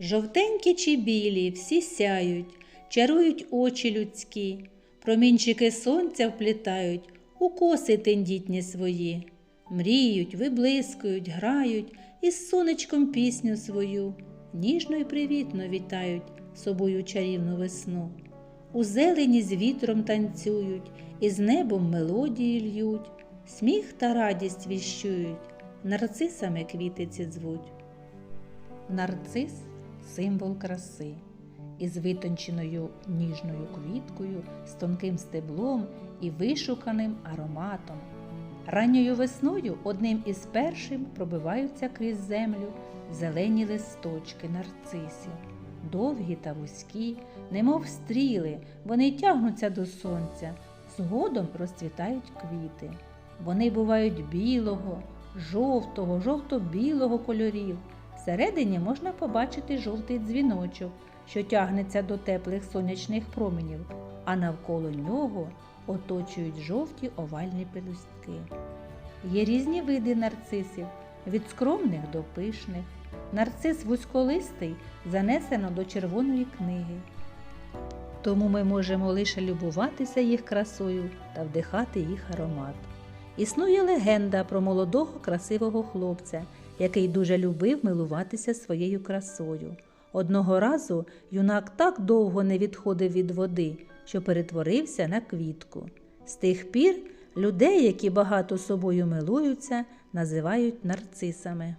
Жовтенькі чи білі, всі сяють, чарують очі людські, промінчики сонця вплітають у коси тендітні свої, мріють, виблискують, грають із сонечком пісню свою, ніжно й привітно вітають собою чарівну весну. У зелені з вітром танцюють, і з небом мелодії льють, сміх та радість віщують, нарцисами квітиці звуть. Нарцис символ краси, із витонченою ніжною квіткою, з тонким стеблом і вишуканим ароматом. Ранньою весною одним із першим пробиваються крізь землю зелені листочки нарцисів. Довгі та вузькі, немов стріли, вони тягнуться до сонця, згодом розцвітають квіти. Вони бувають білого, жовтого, жовто-білого кольорів. Всередині можна побачити жовтий дзвіночок, що тягнеться до теплих сонячних променів, а навколо нього оточують жовті овальні пелюстки. Є різні види нарцисів від скромних до пишних. Нарцис вузьколистий занесено до червоної книги. Тому ми можемо лише любуватися їх красою та вдихати їх аромат. Існує легенда про молодого красивого хлопця, який дуже любив милуватися своєю красою. Одного разу юнак так довго не відходив від води, що перетворився на квітку. З тих пір людей, які багато собою милуються, називають нарцисами.